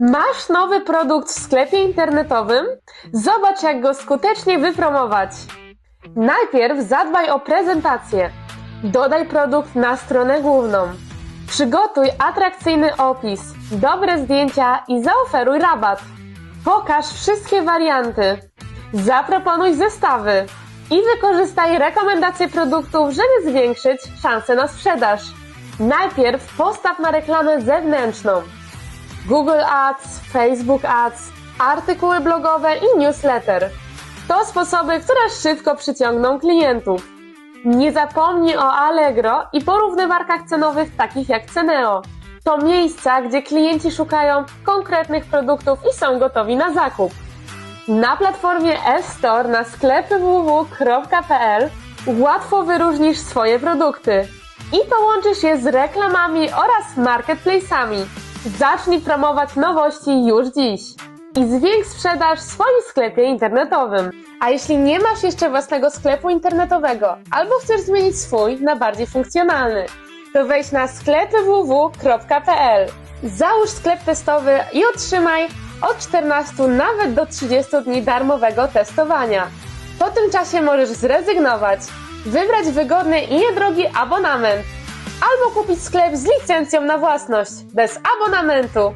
Masz nowy produkt w sklepie internetowym? Zobacz, jak go skutecznie wypromować. Najpierw zadbaj o prezentację. Dodaj produkt na stronę główną. Przygotuj atrakcyjny opis, dobre zdjęcia i zaoferuj rabat. Pokaż wszystkie warianty. Zaproponuj zestawy i wykorzystaj rekomendacje produktów, żeby zwiększyć szanse na sprzedaż. Najpierw postaw na reklamę zewnętrzną. Google Ads, Facebook Ads, artykuły blogowe i newsletter. To sposoby, które szybko przyciągną klientów. Nie zapomnij o Allegro i porównywarkach cenowych takich jak Ceneo. To miejsca, gdzie klienci szukają konkretnych produktów i są gotowi na zakup. Na platformie e-store na sklepy www.pl łatwo wyróżnisz swoje produkty i połączysz je z reklamami oraz marketplace'ami. Zacznij promować nowości już dziś i zwiększ sprzedaż w swoim sklepie internetowym. A jeśli nie masz jeszcze własnego sklepu internetowego albo chcesz zmienić swój na bardziej funkcjonalny, to wejdź na sklepy www.pl. Załóż sklep testowy i otrzymaj od 14 nawet do 30 dni darmowego testowania. Po tym czasie możesz zrezygnować, wybrać wygodny i niedrogi abonament albo kupić sklep z licencją na własność bez abonamentu.